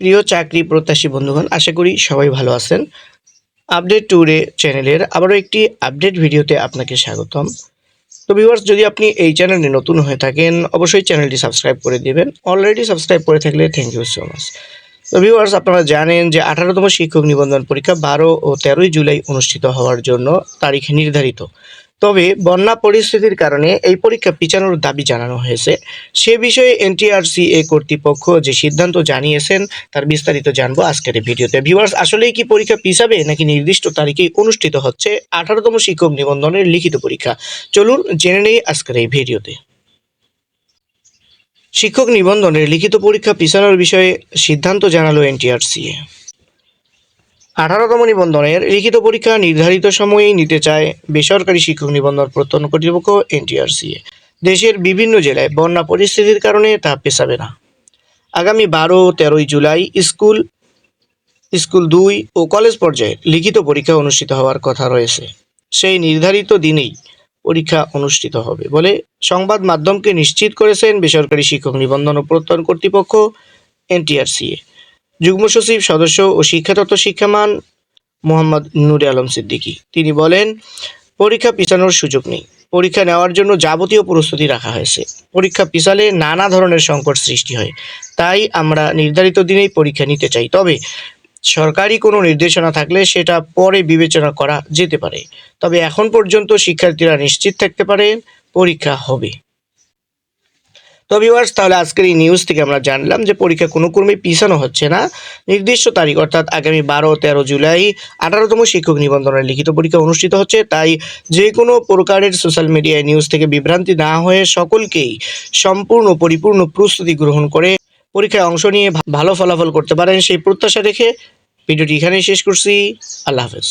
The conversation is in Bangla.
প্রিয় চাকরি প্রত্যাশী বন্ধুগণ, আশা করি সবাই ভালো আছেন। আপডেট ট্যুরে চ্যানেলের আবারও একটি আপডেট ভিডিওতে আপনাকে স্বাগতম। তো ভিউয়ার্স যদি আপনি এই চ্যানেলে নতুন হয়ে থাকেন, অবশ্যই চ্যানেলটি সাবস্ক্রাইব করে দেবেন। অলরেডি সাবস্ক্রাইব করে থাকলে থ্যাংক ইউ সো মাচ তো ভিউয়ার্স আপনারা জানেন যে আঠারোতম শিক্ষক নিবন্ধন পরীক্ষা বারো ও তেরোই জুলাই অনুষ্ঠিত হওয়ার জন্য তারিখ নির্ধারিত। তবে বন্যা পরিস্থিতির কারণে এই পরীক্ষা পিছানোর দাবি জানানো হয়েছে। সে বিষয়ে এনটিআরসিএ কর্তৃপক্ষ যে সিদ্ধান্ত জানিয়েছেন, তার বিস্তারিত জানব আজকের ভিডিওতে। ভিউয়ার্স, আসলেই কি পরীক্ষা পিছাবে নাকি নির্দিষ্ট তারিখেই অনুষ্ঠিত হচ্ছে আঠারোতম শিক্ষক নিবন্ধনের লিখিত পরীক্ষা? চলুন জেনে নেই আজকের এই ভিডিওতে। শিক্ষক নিবন্ধনের লিখিত পরীক্ষা পিছানোর বিষয়ে সিদ্ধান্ত জানালো এনটিআরসিএ আঠারোতম নিবন্ধনের লিখিত পরীক্ষা নির্ধারিত সময়েই নিতে চায় বেসরকারি শিক্ষক নিবন্ধন প্রত্যয়ন কর্তৃপক্ষ এনটিআরসিএ দেশের বিভিন্ন জেলায় বন্যা পরিস্থিতির কারণে তা পেছাবে না। আগামী বারো তেরোই জুলাই স্কুল স্কুল দুই ও কলেজ পর্যায়ে লিখিত পরীক্ষা অনুষ্ঠিত হওয়ার কথা রয়েছে। সেই নির্ধারিত দিনেই পরীক্ষা অনুষ্ঠিত হবে বলে সংবাদ মাধ্যমকে নিশ্চিত করেছেন বেসরকারি শিক্ষক নিবন্ধন ও প্রত্যয়ন কর্তৃপক্ষ এনটিআরসিএ যুগ্ম সচিব, সদস্য ও শিক্ষাতত্ত্ব শিক্ষামান মোহাম্মদ নুরে আলম সিদ্দিকী। তিনি বলেন, পরীক্ষা পিছানোর সুযোগ নেই। পরীক্ষা নেওয়ার জন্য যাবতীয় প্রস্তুতি রাখা হয়েছে। পরীক্ষা পিছালে নানা ধরনের সংকট সৃষ্টি হয়। তাই আমরা নির্ধারিত দিনেই পরীক্ষা নিতে চাই। তবে সরকারি কোনো নির্দেশনা থাকলে সেটা পরে বিবেচনা করা যেতে পারে। তবে এখন পর্যন্ত শিক্ষার্থীরা নিশ্চিত থাকতে পারেন পরীক্ষা হবে। তো ভিউয়ার্স তাহলে আজকের এই নিউজ থেকে আমরা জানলাম যে পরীক্ষা কোনো ক্রমে পিছানো হচ্ছে না। নির্দিষ্ট তারিখ, অর্থাৎ আগামী বারো, তেরো জুলাই, আঠারোতম শিক্ষক নিবন্ধনের লিখিত পরীক্ষা অনুষ্ঠিত হচ্ছে। তাই যে কোনো প্রকারের সোশ্যাল মিডিয়ায় নিউজ থেকে বিভ্রান্তি না হয়ে সকলকেই সম্পূর্ণ, পরিপূর্ণ প্রস্তুতি গ্রহণ করে পরীক্ষায় অংশ নিয়ে ভালো ফলাফল করতে পারেন সেই প্রত্যাশা রেখে ভিডিওটি এখানেই শেষ করছি। আল্লাহ হাফেজ।